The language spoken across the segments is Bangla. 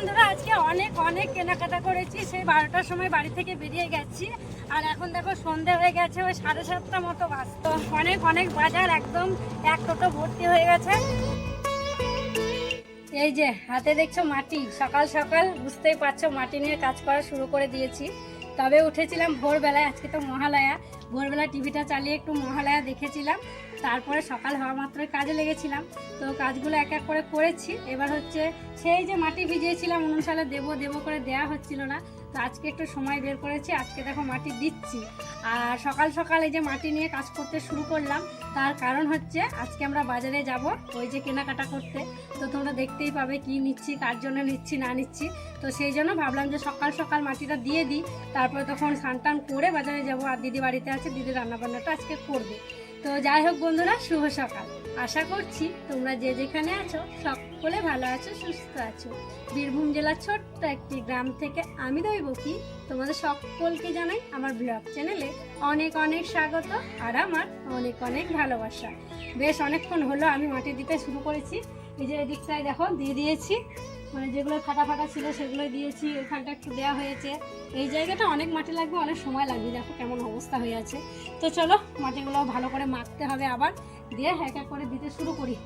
বন্ধুরা, আজকে অনেক অনেক কেনাকাটা করেছি। সেই বারোটার সময় বাড়ি থেকে বেরিয়ে গেছি। আর এখন দেখো সন্ধে হয়ে গেছে, ওই সাড়ে সাতটা মতো বাজতো অনেক অনেক বাজার, একদম এক টোটো ভর্তি হয়ে গেছে। এই যে, হাতে দেখছ মাটি। সকাল সকাল বুঝতেই পারছ, মাটি নিয়ে কাজ করা শুরু করে দিয়েছি। তবে উঠেছিলাম ভোরবেলায়, আজকে তো মহালয়া। ভোরবেলা টিভিটা চালিয়ে একটু মহালয়া দেখেছিলাম। তারপরে সকাল হওয়া মাত্রই কাজে লেগেছিলাম। তো কাজগুলো এক এক করে করেছি। এবার হচ্ছে সেই যে মাটি ভিজিয়েছিলাম অনুসারে দেবো দেবো করে দেয়া হচ্ছিল না। তো আজকে একটু সময় বের করেছি, আজকে দেখো মাটি দিচ্ছি। আর সকাল সকাল এই যে মাটি নিয়ে কাজ করতে শুরু করলাম, তার কারণ হচ্ছে আজকে আমরা বাজারে যাব ওই যে কেনাকাটা করতে। তো তোমরা দেখতেই পাবে কি নিচ্ছি, কার জন্য নিচ্ছি, না নিচ্ছি। তো সেই জন্য ভাবলাম যে সকাল সকাল মাটিটা দিয়ে দিই। তারপরে তখন স্নান টান করে বাজারে যাব। আর দিদি বাড়িতে আছে দিদি রান্নাবান্নাটা আজকে করবে। তো যাই হোক বন্ধুরা, শুভ সকাল। আশা করছি তোমরা যে যেখানে আছো, সকলে ভালো আছো, সুস্থ আছো। বীরভূম জেলার ছোট্ট একটি গ্রাম থেকে আমি দৈবকী। তোমাদের সকলকে জানাই আমার ব্লগ চ্যানেলে অনেক অনেক স্বাগত আর আমার অনেক অনেক ভালোবাসা। বেশ অনেকক্ষণ হলো আমি মাটি দিতে শুরু করেছি। এই যে এদিকটায় দেখো, দিয়ে দিয়েছি। মানে যেগুলো ফাটা ফাটা ছিল সেগুলো দিয়েছি, ওখানটা একটু দেওয়া হয়েছে। এই জায়গাটা অনেক মাটি লাগবে, অনেক সময় লাগবে, দেখো কেমন অবস্থা হয়ে আছে। তো চলো, মাটিগুলো ভালো করে মাখতে হবে আবার, দিয়ে এক এক করে দিতে শুরু করি।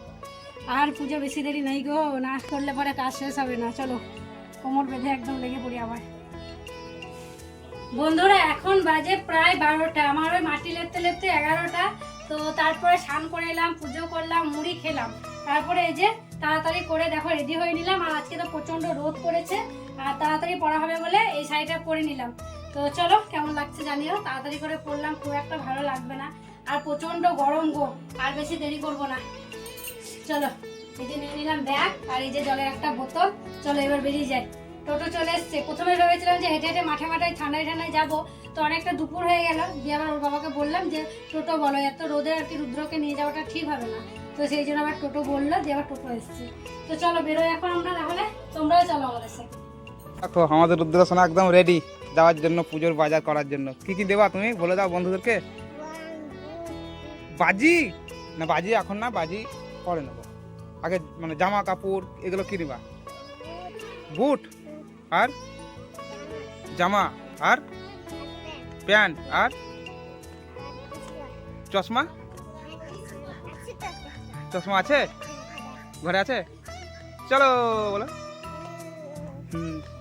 আর পুজো বেশি দেরি নেই গো, না করলে পরে কাজ শেষ হবে না, চলো। কোমর বেঁধে একদম লেগে পড়ি আবার। বন্ধুরা, এখন বাজে প্রায় বারোটা, আমার ওই মাটি লেপতে লেপতে এগারোটা। তো তারপরে স্নান করে এলাম, পুজো করলাম, মুড়ি খেলাম। তারপরে এই যে তাড়াতাড়ি করে দেখো রেডি হয়ে নিলাম। আর আজকে তো প্রচণ্ড রোদ পড়েছে, আর তাড়াতাড়ি পড়া হবে বলে এই শাড়িটা পরে নিলাম। তো চলো, কেমন লাগছে জানিও? তাড়াতাড়ি করে পরলাম, খুব একটা ভালো লাগবে না। আর প্রচণ্ড গরম গো, আর বেশি দেরি করব না। চলো, এই যে নিয়ে নিলাম ব্যাগ, আর এই যে জলের একটা বোতল। চলো, এবার বেরিয়ে যাই। টোটো চলে এসছে। প্রথমে ভেবেছিলাম যে হেঁটে হেঁটে মাঠে মাঠে ঠান্ডায় ঠান্ডায় যাব, তো অনেকটা দুপুর হয়ে গেল। দিয়ে আবার ওর বাবাকে বললাম যে, টোটো বলো, এত রোদে আর কি রুদ্রকে নিয়ে যাওয়াটা ঠিক হবে না। তো সেই জন্য আবার টোটো বলল দিয়ে আবার টোটো এসছে। তো চলো বেরোয় এখন আমরা, তাহলে তোমরাও চলো আমাদের সাথে। দেখো, আমাদের একদম রেডি যাওয়ার জন্য, পুজোর বাজার করার জন্য। কি কি দেবা তুমি? বলে দাও বন্ধুদেরকে। বাজি? না, বাজি এখন না, বাজি পরে নেব। আগে মানে জামা কাপড়, এগুলো কি নিবা বুট আর জামা আর প্যান্ট আর চশমা? চশমা আছে? ঘরে আছে? চলো, বলো।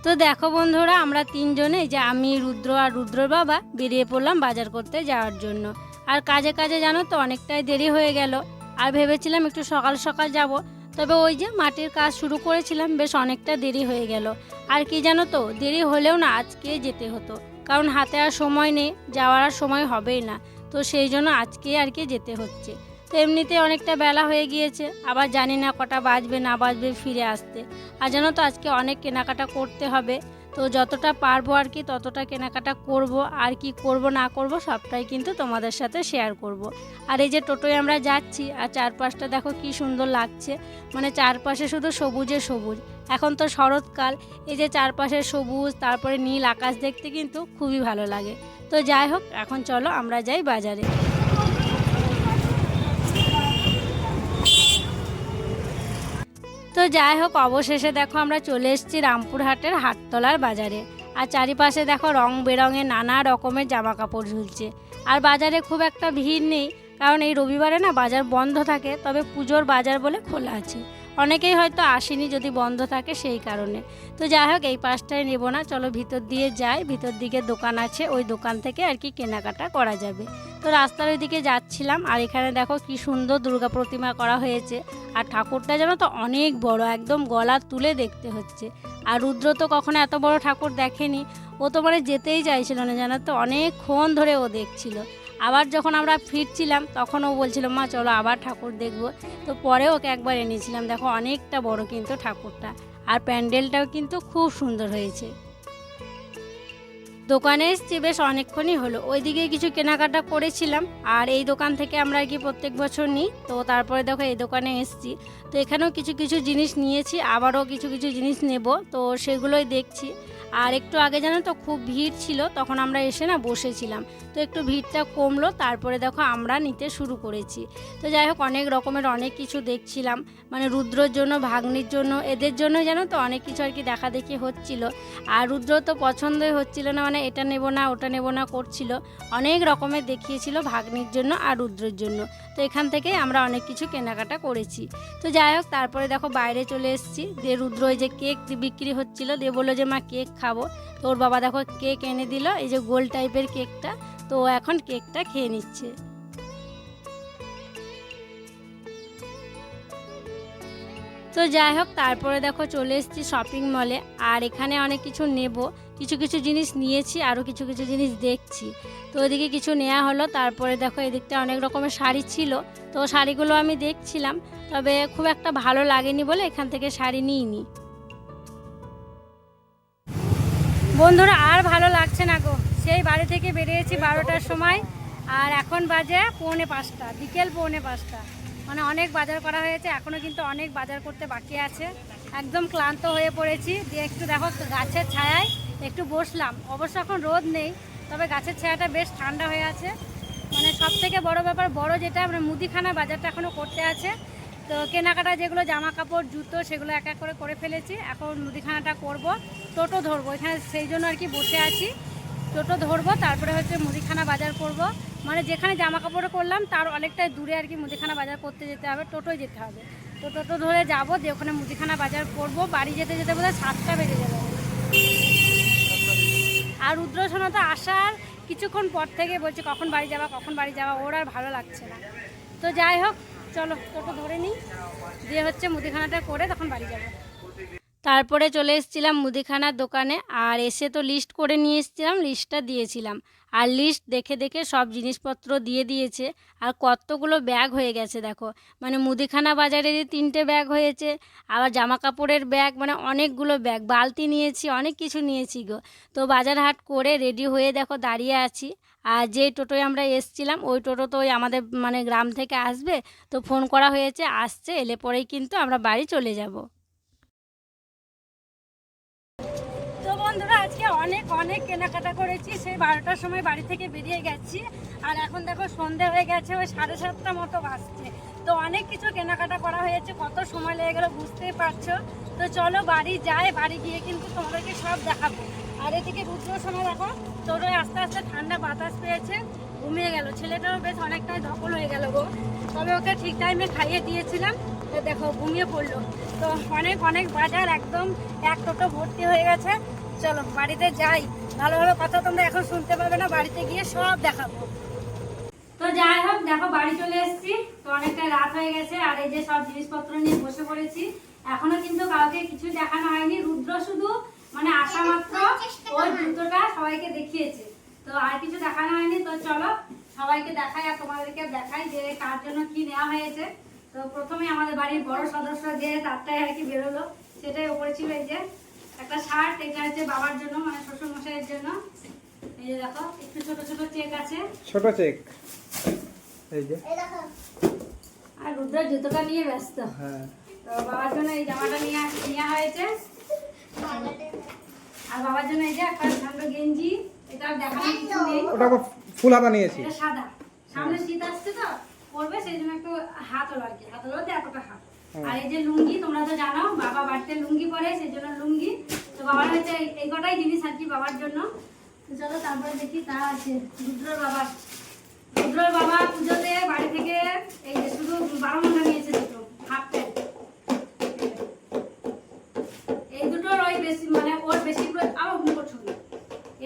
তো দেখো বন্ধুরা, আমরা তিনজনে যে আমি, রুদ্র আর রুদ্রর বাবা বেরিয়ে পড়লাম বাজার করতে যাওয়ার জন্য। আর কাজে কাজে জানো তো, অনেকটাই দেরি হয়ে গেল। আর ভেবেছিলাম একটু সকাল সকাল যাব, তবে ওই যে মাটির কাজ শুরু করেছিলাম, বেশ অনেকটা দেরি হয়ে গেল। আর কি জানো তো, দেরি হলেও না আজকে যেতে হতো। কারণ হাতে আর সময় নেই, যাওয়ার আর সময় হবেই না। তো সেই জন্য আজকে আর কি যেতে হচ্ছে। তো এমনিতে অনেকটা বেলা হয়ে গিয়েছে, আবার জানি না কটা বাজবে, না বাজবে ফিরে আসতে। আর জানো তো, আজকে অনেক কেনাকাটা করতে হবে, তো যতটা পারব আর কি ততটা কেনাকাটা করব, আর কি করব, না করব সবটাই কিন্তু তোমাদের সাথে শেয়ার করব। আর এই যে টোটোয় আমরা যাচ্ছি, আর চারপাশটা দেখো কি সুন্দর লাগছে মানে চারপাশে শুধু সবুজে সবুজ। এখন তো শরৎকাল, এই যে চারপাশে সবুজ, তারপরে নীল আকাশ দেখতে কিন্তু খুবই ভালো লাগে। তো যাই হোক, এখন চলো আমরা যাই বাজারে। তো যাই হোক, অবশেষে দেখো আমরা চলে এসেছি রামপুরহাটের হাটতলার বাজারে। আর চারিপাশে দেখো রং বেরঙের নানা রকমের জামা কাপড় ঝুলছে। আর বাজারে খুব একটা ভিড় নেই, কারণ এই রবিবারে না বাজার বন্ধ থাকে, তবে পুজোর বাজার বলে খোলা আছে। অনেকেই হয়তো আসেনি যদি বন্ধ থাকে সেই কারণে। তো যাই হোক, এই পাশটায় নেব না, চলো ভিতর দিয়ে যাই, ভিতর দিকে দোকান আছে, ওই দোকান থেকে আর কি কেনাকাটা করা যাবে। তো রাস্তার ওইদিকে যাচ্ছিলাম, আর এখানে দেখো কি সুন্দর দুর্গা প্রতিমা করা হয়েছে। আর ঠাকুরটা যেন তো অনেক বড়, একদম গলা তুলে দেখতে হচ্ছে। আর রুদ্র তো কখনো এত বড় ঠাকুর দেখেনি, ও তো মানে যেতেই চাইছিল না, জানো তো? অনেকক্ষণ ধরে ও দেখছিল। আবার যখন আমরা ফিরছিলাম, তখন ও বলছিল, মা, চলো আবার ঠাকুর দেখব। তো পরে ওকে একবার এনেছিলাম। দেখো, অনেকটা বড় কিন্তু ঠাকুরটা। আর প্যান্ডেলটাও কিন্তু খুব সুন্দর হয়েছে। দোকানে এসছি, বেশ অনেকক্ষণই হলো। ওইদিকে কিছু কেনাকাটা করেছিলাম। আর এই দোকান থেকে আমরা কি প্রত্যেক বছর নিই। তো তারপরে দেখো, এই দোকানে এসছি। তো এখানেও কিছু কিছু জিনিস নিয়েছি। আবারও কিছু কিছু জিনিস নেব। তো সেগুলোই দেখছি। আর একটু আগে জানো তো খুব ভিড় ছিল, তখন আমরা এসে না বসেছিলাম। তো একটু ভিড়টা কমলো, তারপরে দেখো আমরা নিতে শুরু করেছি। তো যাই হোক, অনেক রকমের অনেক কিছু দেখছিলাম। মানে রুদ্রর জন্য, ভাগ্নির জন্য, এদের জন্য জানো তো অনেক কিছু আর কি দেখা দেখি হচ্ছিল। আর রুদ্র তো পছন্দই হচ্ছিল না মানে এটা নেব না, ওটা নেব না করছিল। অনেক রকমের দেখিয়েছিল ভাগ্নির জন্য আর রুদ্রর জন্য। তো এখান থেকে আমরা অনেক কিছু কেনাকাটা করেছি। তো যাই হোক, তারপরে দেখো বাইরে চলে এসেছি। দিয়ে রুদ্র ওই যে কেক বিক্রি হচ্ছিল, দিয়ে বলল যে, মা, কেক খাব। তো ওর বাবা দেখো কেক এনে দিল, এই যে গোল টাইপের কেকটা, তো ও এখন কেকটা খেয়ে নিচ্ছে। তো যাই হোক, তারপরে দেখো চলে এসেছি শপিং মলে আর এখানে অনেক কিছু নেব। কিছু কিছু জিনিস নিয়েছি আরও কিছু কিছু জিনিস দেখছি। তো ওইদিকে কিছু নেওয়া হলো, তারপরে দেখো এদিকটা অনেক রকমের শাড়ি ছিল, তো শাড়িগুলো আমি দেখছিলাম, তবে খুব একটা ভালো লাগেনি বলে এখান থেকে শাড়ি নিইনি। বন্ধুরা, আর ভালো লাগছে না গো। সেই বাড়ি থেকে বেরিয়েছি বারোটার সময়, আর এখন বাজে পৌনে পাঁচটা, বিকেল পৌনে পাঁচটা। মানে অনেক বাজার করা হয়েছে এখনও কিন্তু অনেক বাজার করতে বাকি আছে। একদম ক্লান্ত হয়ে পড়েছি, দিয়ে একটু দেখো গাছের ছায়ায় একটু বসলাম। অবশ্য এখন রোদ নেই, তবে গাছের ছায়াটা বেশ ঠান্ডা হয়ে আছে। মানে সব থেকে বড় ব্যাপার, বড় যেটা আমরা মুদিখানা বাজারটা এখনও করতে আছে। তো কেনাকাটা যেগুলো জামা কাপড় জুতো সেগুলো এক এক করে করে ফেলেছি। এখন মুদিখানাটা করব, টোটো ধরবো। এখানে সেই জন্য আর কি বসে আছি। টোটো ধরবো, তারপরে হচ্ছে মুদিখানা বাজার করব। মানে যেখানে জামা কাপড় করলাম, তার অনেকটাই দূরে আর কি মুদিখানা বাজার করতে যেতে হবে, টোটোয় যেতে হবে। তো টোটো ধরে যাব, যে ওখানে মুদিখানা বাজার করব। বাড়ি যেতে যেতে বোধহয় সাতটা বেজে যাবে। আর রুদ্র সোনা তো আসার কিছুক্ষণ পর থেকে বলছে, কখন বাড়ি যাবা, কখন বাড়ি যাবা, ওর আর ভালো লাগছে না। তো যাই হোক চলো, টোটো ধরে নিই। দিয়ে হচ্ছে মুদিখানাটা করে তখন বাড়ি যাব। তারপরে চলে এসেছিলাম মুদিখানার দোকানে, আর এসে তো লিস্ট করে নিয়ে এসেছিলাম লিস্টটা দিয়েছিলাম। আর লিস্ট দেখে দেখে সব জিনিসপত্র দিয়ে দিয়েছে, আর কতগুলো ব্যাগ হয়ে গেছে দেখো। মানে মুদিখানা বাজারেরই তিনটে ব্যাগ হয়েছে, আবার জামা কাপড়ের ব্যাগ মানে অনেকগুলো ব্যাগ বালতি নিয়েছি, অনেক কিছু নিয়েছি গো। তো বাজার হাট করে রেডি হয়ে দেখো দাঁড়িয়ে আছি। আর যে টোটোয় আমরা এসছিলাম, ওই টোটো তো আমাদের মানে গ্রাম থেকে আসবে, তো ফোন করা হয়েছে, আসছে, এলে পরেই কিন্তু আমরা বাড়ি চলে যাব। তো বন্ধুরা, আজকে অনেক অনেক কেনাকাটা করেছি, সেই বারোটার সময় বাড়ি থেকে বেরিয়ে গেছি, আর এখন দেখো সন্ধে হয়ে গেছে, ওই সাড়ে সাতটা মতো বাজছে। তো অনেক কিছু কেনাকাটা করা হয়েছে, কত সময় লেগে গেলো বুঝতেই পারছ? তো চলো বাড়ি যাই, বাড়ি গিয়ে কিন্তু তোমাদেরকে সব দেখাবো। আর এদিকে রুদ্র সময় দেখো তোরই আস্তে আস্তে ঠান্ডা বাতাস পেয়েছে, ঘুমিয়ে গেল। ছেলেটাও বেশ অনেকটাই ধকল হয়ে গেল গো। তবে ওকে ঠিক টাইমে খাইয়ে দিয়েছিলাম তো দেখো, ঘুমিয়ে পড়ল। তো অনেক অনেক বাজার একদম এক টোটো ভর্তি হয়ে গেছে। চলো, বাড়িতে যাই। ভালো ভালো কথা তোমরা এখন শুনতে পাবে না, বাড়িতে গিয়ে সব দেখাবো। তো যাই হোক, দেখো, বাড়ি চলে এসেছি। তো অনেকটা রাত হয়ে গেছে, আর এই যে সব জিনিসপত্র নিয়ে বসে পড়েছি, এখনও কিন্তু কাউকে কিছু দেখানো হয়নি। রুদ্র শুধু মানে আসা মাত্র ওই জুতোটা সবাইকে দেখিয়েছে। তো আর কিছু দেখানো হয়নি তো চলো সবাইকে দেখাই আর তোমাদেরকে দেখাই যে কার জন্য কি নেওয়া হয়েছে। তো প্রথমে আমাদের বাড়ির বড় সদস্য যে তারটাই আর কি বেরোলো সেটাই ওপরে ছিল এই যে একটা শার্ট এটা হচ্ছে বাবার জন্য মানে শ্বশুর মশাইয়ের জন্য। এই যে দেখো একটু ছোট ছোট চেক আছে। ছোট চেক। এই যে। আর রুদ্র জুতোটা নিয়ে ব্যস্ত। হ্যাঁ। তো বাবার জন্য এই জামাটা নিয়ে নেওয়া হয়েছে। আর বাবার জন্য এই যে একটা ঠান্ডা গেঞ্জি এটা আর কিছু নেই। ওটা ফুল হাতা নিয়েছি। এটা সাদা। সামনে শীত আসছে তো পরবে সেই জন্য একটু হাত হলো আর কি। হাত হলো এতটা হাত। আর এই যে লুঙ্গি তোমরা তো জানো বাবা বাড়িতে লুঙ্গি পরে সেই জন্য লুঙ্গি। তো বাবার হচ্ছে এই- এই কটাই জিনিস আর কি বাবার জন্য। চলো তারপরে দেখি তা আছে। রুদ্রর বাবা। রুদ্রর বাবা পুজোতে বাড়ি থেকে এই যে শুধু বারো মন্ডা নিয়েছে দুটো হাফ প্যান্ট এই দুটোর ওই বেশি মানে ওর বেশি প্রয়- আবার অন্য করছ না।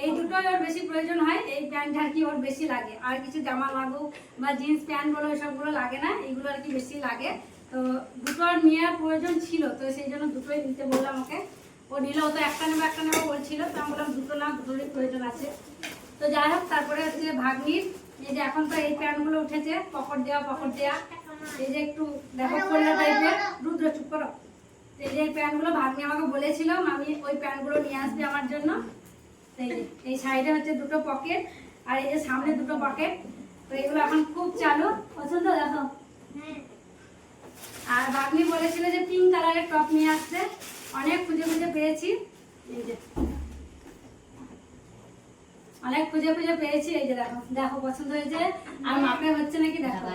এই দুটোই ওর বেশি প্রয়োজন হয়, এই প্যান্ট আর কি ওর বেশি লাগে। আর কিছু জামা লাগুক বা জিন্স প্যান্ট বলো সবগুলো লাগে না এগুলো আর কি বেশি লাগে। তো দুটো আর নেওয়ার প্রয়োজন ছিল, তো সেই জন্য দুটোই নিতে বললাম ওকে। ও নিলে, ও তো একটা নেব একটা নেব বলছিল, তো আমি বললাম দুটো না দুটোরই প্রয়োজন আছে। তো যাই হোক, তারপরে হচ্ছে ভাগ্নির এই যে এখন তো এই প্যান্টগুলো উঠেছে, পকেট দেওয়া পকেট দেওয়া এই যে একটু দেখো খোল্লা টাইপের রুদ্র, চুপ করো। এই যে এই প্যান্টগুলো ভাগ্নি আমাকে বলেছিল আমি ওই প্যান্টগুলো নিয়ে আসবে আমার জন্য। এই সাইডে হচ্ছে দুটো পকেট আর এই যে সামনে দুটো পকেট তো এগুলো এখন খুব চালু। পছন্দ? দেখো। আর ভাগ্নি বলেছিল যে পিঙ্ক কালারের টপ নিয়ে আসতে। অনেক খুঁজে খুঁজে পেয়েছি। এই যে। অনেক খুঁজে খুঁজে পেয়েছি। এই যে দেখো দেখো পছন্দ হয়েছে। আর মাপে হচ্ছে নাকি দেখো।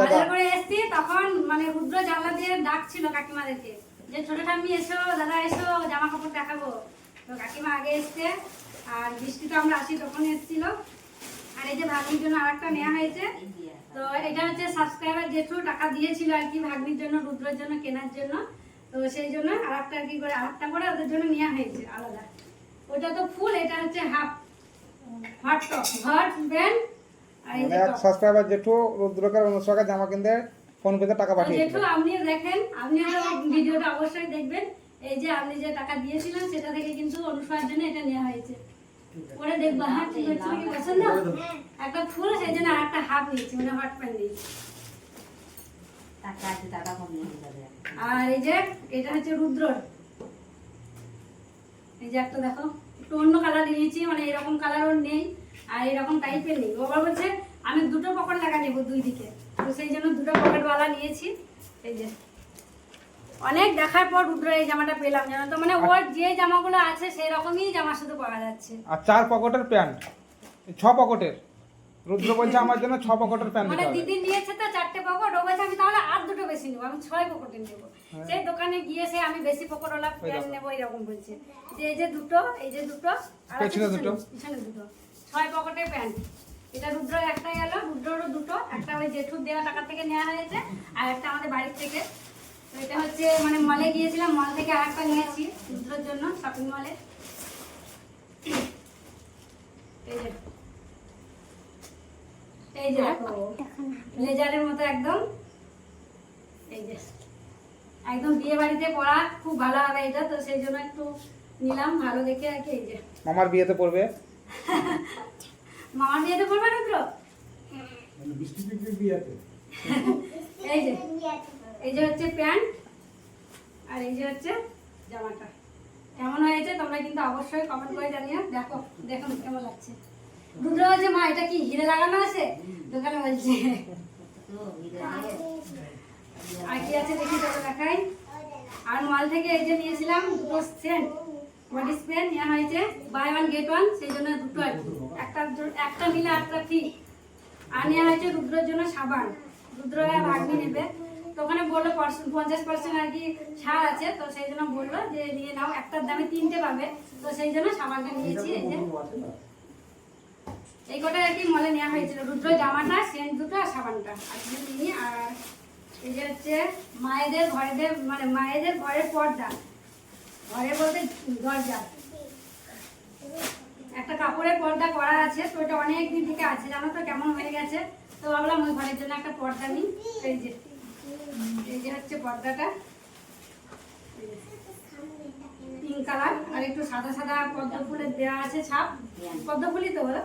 বাজার করে এসছি তখন মানে রুদ্র জানলা দিয়ে ডাকছিল কাকিমাদেরকে। যে ছোট ঠাম্মি এসো দাদা এসো জামা কাপড় দেখাবো। তো কাকিমা আগে এসছে আর বৃষ্টি তো আমরা আসি তখন এসছিল। আর এই যে ভাগ্নির জন্য আরেকটা নেওয়া হয়েছে তো এটা হচ্ছে সাবস্ক্রাইবার জেঠু টাকা দিয়েছিল আর কি ভাগ্নির জন্য রুদ্রের জন্য কেনার জন্য। তো সেই জন্য আরেকটা আর কি করে আরেকটা করে ওদের জন্য নেওয়া হয়েছে আলাদা। ওটা তো ফুল এটা হচ্ছে half hot top hot band আর এই যে এক top। সাবস্ক্রাইবার জেঠু রুদ্রকার অনুষ্কার জামা কিনতে ফোন পেতে টাকা তো পাঠিয়েছিল। জেঠু আপনিও দেখেন আপনিও ভিডিওটা অবশ্যই দেখবেন। এই যে আপনি যে টাকা দিয়েছিলেন সেটা থেকে কিন্তু অনুসরণের জন্য এটা নেওয়া হয়েছে। পরে দেখব হ্যাঁ ঠিক আছে কি পছন্দ একটা ফুল সেই জন্য আর একটা হাফ নিয়েছি মানে হট প্যান্ট নিয়েছি। আর এই যে এটা হচ্ছে রুদ্রর। এই যে একটা দেখো একটু অন্য কালার নিয়েছি মানে এরকম কালার নেই আর এরকম টাইপের নেই। ও বলছে আমি দুটো পকেট লাগা নেব দুই দিকে। তো সেই জন্য দুটো পকেটওয়ালা নিয়েছি। এই যে অনেক দেখার পর রুদ্র এই জামাটা পেলাম জানো তো? মানে ওর যে জামাগুলো আছে সেই রকমই জামা শুধু পাওয়া যাচ্ছে। আর চার পকেটের প্যান্ট ছ পকেটের। রুদ্র বলছে আমার জন্য ছ পকেটের প্যান্ট মানে দিদি নিয়েছে তো চারটে পকেট ও বলছে আমি তাহলে আর দুটো বেশি নেব আমি ছয় পকেটে নেব। হ্যাঁ। সেই দোকানে গিয়ে সে আমি বেশি পকেটওয়ালা প্যান্ট। নেব এরকম বলছে। যে এই যে দুটো এই যে দুটো আর পেছনে দুটো। পিছনে দুটো। ছয় পকেটের প্যান্ট। এটা রুদ্র একটা গেল রুদ্ররও দুটো একটা ওই জেঠুর দেওয়া টাকা থেকে নেওয়া হয়েছে আর একটা আমাদের বাড়ির থেকে। এটা হচ্ছে মানে মলে গিয়েছিলাম মল থেকে আর একটা নিয়েছি জন্য শপিং মলে এই যে এই লেজারের মতো একদম। এই যে একদম বিয়ে বাড়িতে পড়া খুব ভালো হবে এটা তো সেই জন্য একটু নিলাম ভালো দেখে আর কি এই যে। মামার বিয়েতে পড়বে? মামার বিয়েতে পড়বে রুদ্র? এই যে এই যে হচ্ছে প্যান্ট আর এই যে হচ্ছে জামাটা। কেমন হয়েছে তোমরা কিন্তু অবশ্যই কমেন্ট করে জানিও। দেখো দেখুন কেমন লাগছে। রুদ্র বলছে, মা, এটা কি হিরে লাগানো আছে? দোকানে বলছে। আর কি আছে দেখি তোকে দেখাই। আর মাল থেকে এই যে নিয়েছিলাম দুটো সেন্ট বডি স্প্রে নেওয়া হয়েছে। বাই ওয়ান গেট ওয়ান সেই জন্য দুটো আর কি। একটা একটা নিলে একটা ফ্রি আর নেওয়া হয়েছে রুদ্রের জন্য সাবান। রুদ্র আর ভাগ্নি নেবে। তো ওখানে বলল পঞ্চাশ পার্সেন্ট আর কি ছাড় আছে, তো সেই জন্য বলল যে নিয়ে নাও, একটার দামে তিনটে পাবে। তো সেই জন্য সাবানটা নিয়েছি, এই যে। এই কটা আর কি মলে নেওয়া হয়েছিল, রুদ্র জামাটা, সেন্ট দুটো আর সাবানটা। নিই আর এই যে হচ্ছে মায়েদের ঘরেদের মানে মায়েদের ঘরের পর্দা। ঘরে বলতে দরজা। একটা কাপড়ের পর্দা করা আছে, তো এটা অনেক দিন থেকে আছে, জানো তো কেমন হয়ে গেছে? তো ভাবলাম ওই ঘরের জন্য একটা পর্দা নিই, এই যে। এই যে হচ্ছে পর্দাটা। পিঙ্ক কালার আর একটু সাদা সাদা পদ্ম ফুলের দেওয়া আছে ছাপ। পদ্ম ফুলই তো বলো।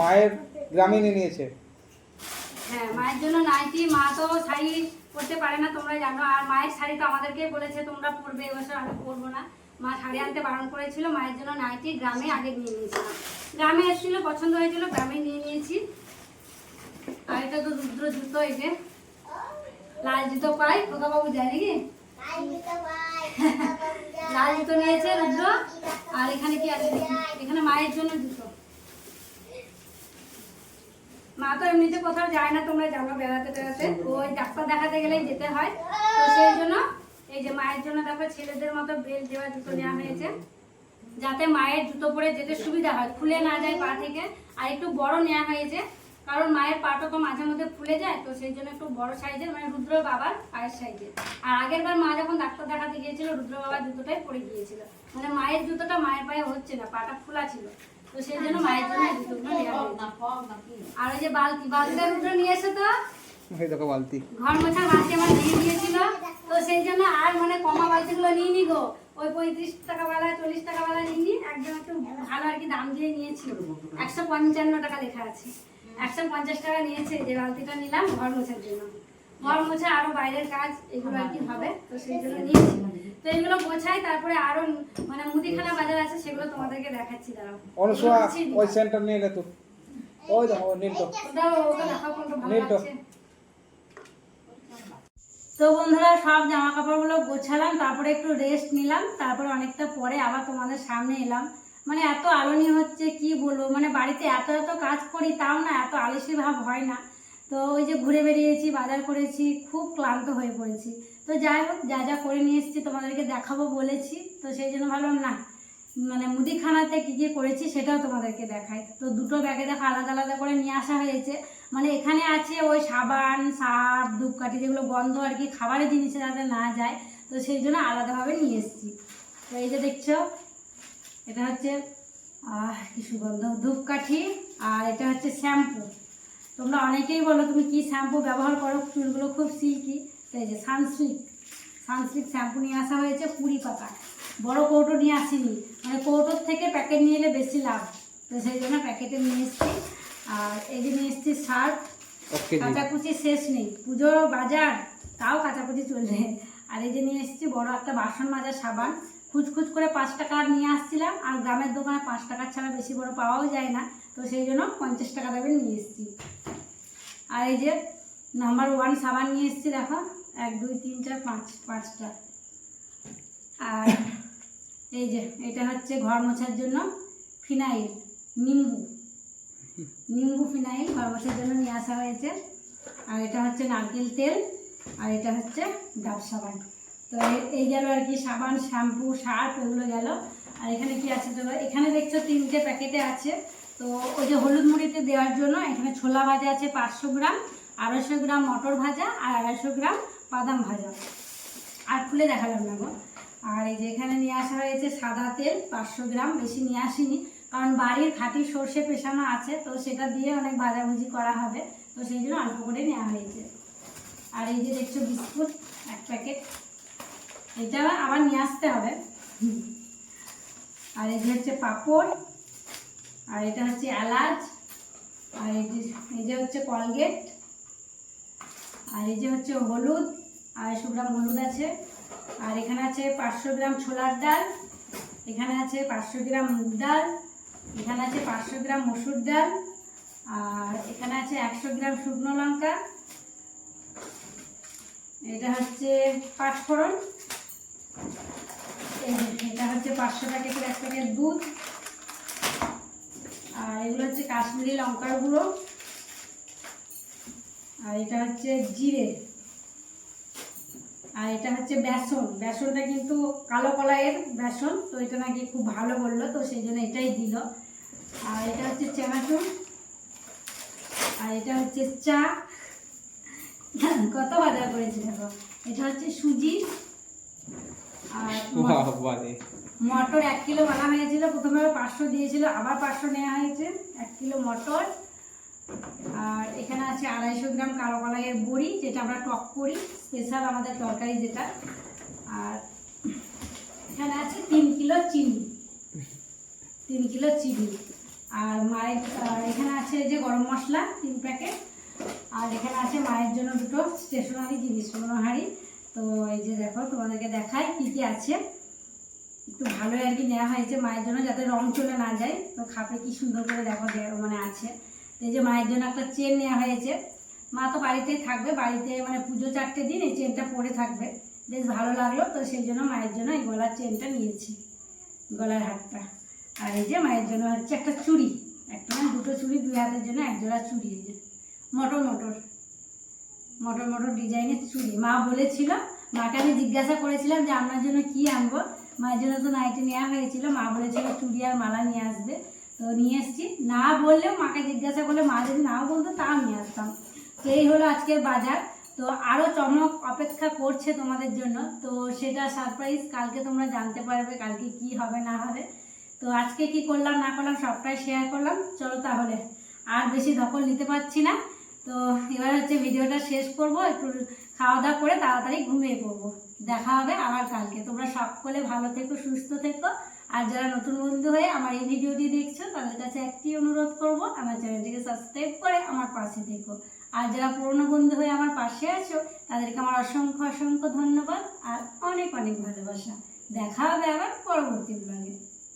মায়ের গ্রামীণে নিয়েছে। হ্যাঁ মায়ের জন্য নাইটি মা তো শাড়ি পরতে পারে না তোমরা জানো। আর মায়ের শাড়ি তো আমাদেরকে বলেছে তোমরা পরবে এবছর আমি পরবো না। মা শাড়ি আনতে বারণ করেছিল মায়ের জন্য নাইটি গ্রামে আগে নিয়ে নিয়েছিলাম গ্রামে এসেছিল পছন্দ হয়েছিল গ্রামে নিয়ে নিয়েছি। তো লাল জুতো পাই বাবু লাল জুতো নিয়েছে রুদ্র, আর এখানে কি আছে এখানে মায়ের জন্য জুতো। মা তো এমনিতে কোথাও যায় না, তোমরা জানো বেড়াতে টেড়াতে। ওই ডাক্তার দেখাতে গেলেই যেতে হয়। তো সেই জন্য এই যে মায়ের জন্য দেখো, ছেলেদের মতো বেল্ট দেওয়া জুতো নেওয়া হয়েছে। যাতে মায়ের জুতো পরে যেতে সুবিধা হয়। খুলে না যায় পা থেকে। আর একটু বড় নেওয়া হয়েছে। কারণ মায়ের পাটা তো মাঝে মধ্যে ফুলে যায় তো সেই জন্য একটু বড় সাইজের মানে রুদ্র বাবার পায়ের সাইজের। আর আগের বার মা যখন ডাক্তার দেখাতে গিয়েছিল রুদ্র বাবার জুতোটাই পরে গিয়েছিল। মানে মায়ের জুতোটা মায়ের পায়ে হচ্ছে না পাটা খোলা ছিল। তো সেই জন্য মায়ের জন্য জুতোগুলো নেওয়া না কি আর ওই যে বালতি বালতিটা রুদ্র নিয়ে এসে তো এই দেখো বালতি। ঘর মোছা বালতি আমার দিয়ে দিয়েছিল তো সেই জন্য আর মানে কমা বালতিগুলো নিয়ে নি গো। ওই পঁয়ত্রিশ টাকা বেলা চল্লিশ টাকা বেলা নিয়ে একদম একটু ভালো আর কি দাম দিয়ে নিয়েছি। একশো পঞ্চান্ন টাকা লেখা আছে। একশো পঞ্চাশ টাকা নিয়েছে যে বালতিটা নিলাম ঘর মোছার জন্য। ঘর মোছা বাইরের কাজ এগুলো আর কি হবে? তো নিয়েছি। তো এগুলো গোছাই তারপরে আরও মানে মুদিখানা বাজার আছে সেগুলো তোমাদেরকে দেখাচ্ছি দাঁড়াও। অনুসোয়া। ওই সেন্টার নিয়ে তো। ওই দেখো নীলটো ওটাও ওকে দেখাও কোনটা ভালো লাগছে। তো তো বন্ধুরা সব জামা কাপড়গুলো গোছালাম তারপরে একটু রেস্ট নিলাম তারপরে অনেকটা পরে আবার তোমাদের সামনে এলাম। মানে এত আলোনি হচ্ছে, কি বলব? মানে বাড়িতে এত এত কাজ করি, তাও না এত আলসি ভাব হয় না। তো ওই যে ঘুরে বেরিয়েছি বাজার করেছি, খুব ক্লান্ত হয়ে পড়েছি। তো যাই হোক, যা যা করে নিয়ে এসেছি, তোমাদেরকে দেখাবো বলেছি। তো সেই জন্য ভাবলাম, না মানে মুদিখানাতে কী কী করেছি সেটাও তোমাদেরকে দেখাই। তো দুটো ব্যাগে দেখো, আলাদা আলাদা করে নিয়ে আসা হয়েছে। মানে এখানে আছে ওই সাবান সার্ফ ধূপকাঠি যেগুলো গন্ধ আর কি, খাবারের জিনিসে যাতে না যায়। তো সেই জন্য আলাদাভাবে নিয়ে এসেছি। তো এই যে দেখছ এটা হচ্ছে আহ কি সুগন্ধ? ধূপকাঠি আর এটা হচ্ছে শ্যাম্পু। তোমরা অনেকেই বলো তুমি কি শ্যাম্পু ব্যবহার করো? চুলগুলো খুব সিল্কি এই যে সানসিল্ক সানসিল্ক শ্যাম্পু নিয়ে আসা হয়েছে কুড়ি পাতা। বড় কৌটো নিয়ে আসিনি। মানে কৌটোর থেকে প্যাকেট নিয়ে এলে বেশি লাভ। তো সেই জন্য প্যাকেটে নিয়ে এসেছি। আর এই যে নিয়ে এসেছি শার্ট কাচাকুচি শেষ নেই। পুজোর বাজার তাও কাচাকুচি চলবে আর এই যে নিয়ে এসেছি বড় একটা বাসন মাজার সাবান। খুচখুচ করে পাঁচ টাকার নিয়ে আসছিলাম, আর গ্রামের দোকানে পাঁচ টাকার ছাড়া বেশি বড় পাওয়াও যায় না, তো সেই জন্য পঞ্চাশ টাকা দামে নিয়ে এসেছি। আর এই যে নাম্বার ওয়ান সাবান নিয়ে এসেছি, দেখো, এক, দুই, তিন, চার, পাঁচ, পাঁচটা। আর এই যে, এটা হচ্ছে ঘর মোছার জন্য ফিনাইল, নিম্বু। নিম্বু ফিনাইল ঘর মোছার জন্য নিয়ে আসা হয়েছে। আর এটা হচ্ছে নারকেল তেল, আর এটা হচ্ছে ডাব সাবান। তো এই গেল আর কি, সাবান, শ্যাম্পু সার্ফ এগুলো গেল। আর এখানে কি আছে তো এখানে দেখছ তিনটে প্যাকেটে আছে। তো ওই যে হলুদ মুড়িতে দেওয়ার জন্য এখানে ছোলা ভাজা আছে পাঁচশো গ্রাম, আড়াইশো গ্রাম মটর ভাজা আর আড়াইশো গ্রাম বাদাম ভাজা। আর খুলে দেখালাম না গো। আর এই যে এখানে নিয়ে আসা হয়েছে সাদা তেল, পাঁচশো গ্রাম, বেশি নিয়ে আসিনি। কারণ বাড়ির খাঁটি সর্ষে পেশানো আছে, তো সেটা দিয়ে অনেক ভাজাভুজি করা হবে। তো সেই জন্য অল্প করে নেওয়া হয়েছে। আর এই যে দেখছ বিস্কুট, এক প্যাকেট। এটা আবার নিয়ে আসতে হবে। আর এই যে হচ্ছে পাপড়, আর এটা হচ্ছে এলাচ, আর এই যে এই যে হচ্ছে কলগেট, আর এই যে হচ্ছে হলুদ, আড়াইশো গ্রাম হলুদ আছে। আর এখানে আছে পাঁচশো গ্রাম ছোলার ডাল, এখানে আছে পাঁচশো গ্রাম মুগ ডাল, এখানে আছে পাঁচশো গ্রাম মসুর ডাল, আর এখানে আছে একশো গ্রাম শুকনো লঙ্কা। এটা হচ্ছে পাঁচফোড়ন। এটা হচ্ছে পাঁচশো প্যাকেটের এক প্যাকেট দুধ। আর এগুলো হচ্ছে কাশ্মীরি লঙ্কার গুঁড়ো। আর এটা হচ্ছে জিরে। আর এটা হচ্ছে বেসন। বেসনটা কিন্তু কালো কলাইয়ের বেসন, তো এটা নাকি খুব ভালো বলল তো সেই জন্য এটাই দিল। আর এটা হচ্ছে চানাচুর। আর এটা হচ্ছে চা। কত বাজার করেছি দেখো। এটা হচ্ছে সুজি। আর মটর এক কিলো বানা হয়েছিল প্রথমে পাঁচশো দিয়েছিল আবার পাঁচশো নেওয়া হয়েছে এক কিলো মটর। আর এখানে আছে আড়াইশো গ্রাম কালো কলাইয়ের বড়ি যেটা আমরা টক করি স্পেশাল আমাদের তরকারি যেটা। আর এখানে আছে তিন কিলো চিনি তিন কিলো চিনি। আর মায়ের এখানে আছে যে গরম মশলা তিন প্যাকেট। আর এখানে আছে মায়ের জন্য দুটো স্টেশনারি জিনিস হাঁড়ি তো এই যে দেখো, তোমাদেরকে দেখাই কী কী আছে। একটু ভালো আর কি নেওয়া হয়েছে মায়ের জন্য, যাতে রং চলে না যায়। তো খাপে কি সুন্দর করে দেখো মানে আছে। এই যে মায়ের জন্য একটা চেন নেওয়া হয়েছে। মা তো বাড়িতেই থাকবে, বাড়িতে মানে পুজো চারটে দিন এই চেনটা পরে থাকবে। বেশ ভালো লাগল, তো সেই জন্য মায়ের জন্য এই গলার চেনটা নিয়েছি, গলার হাতটা আর এই যে মায়ের জন্য হচ্ছে একটা চুড়ি, একটা দুটো চুড়ি, দুই হাতের জন্য এক জোড়া চুড়ি, এই যে। মটর মটর। মটর মোটর ডিজাইনের চুড়ি। মা বলেছিল, মাকে আমি জিজ্ঞাসা করেছিলাম যে আপনার জন্য কি আনব। মায়ের জন্য তো নাইটি নেওয়া হয়েছিল। মা বলেছিল চুড়ি আর মালা নিয়ে আসবে। তো নিয়ে এসেছি। না বললেও মাকে জিজ্ঞাসা করলে, মা যদি নাও বলতো তাও নিয়ে আসতাম। তো এই হলো আজকের বাজার। তো আরও চমক অপেক্ষা করছে তোমাদের জন্য। তো সেটা সারপ্রাইজ কালকে তোমরা জানতে পারবে কালকে কি হবে, না হবে। তো আজকে কি করলাম, না করলাম, সবটাই শেয়ার করলাম। চলো তাহলে, আর বেশি দখল নিতে পারছি না। তো এবার হচ্ছে ভিডিওটা শেষ করব, একটু খাওয়া দাওয়া করে তাড়াতাড়ি ঘুমিয়ে পড়ব। দেখা হবে আবার কালকে। তোমরা সকলে ভালো থেকো, সুস্থ থেকো। আর যারা নতুন বন্ধু হয়ে আমার এই ভিডিওটি দেখছ, তাদের কাছে একটি অনুরোধ করব, আমার চ্যানেলটিকে সাবস্ক্রাইব করে আমার পাশে থেকো। আর যারা পুরনো বন্ধু হয়ে আমার পাশে আছো, তাদেরকে আমার অসংখ্য অসংখ্য ধন্যবাদ আর অনেক অনেক ভালোবাসা। দেখা হবে আবার পরবর্তী ব্লগে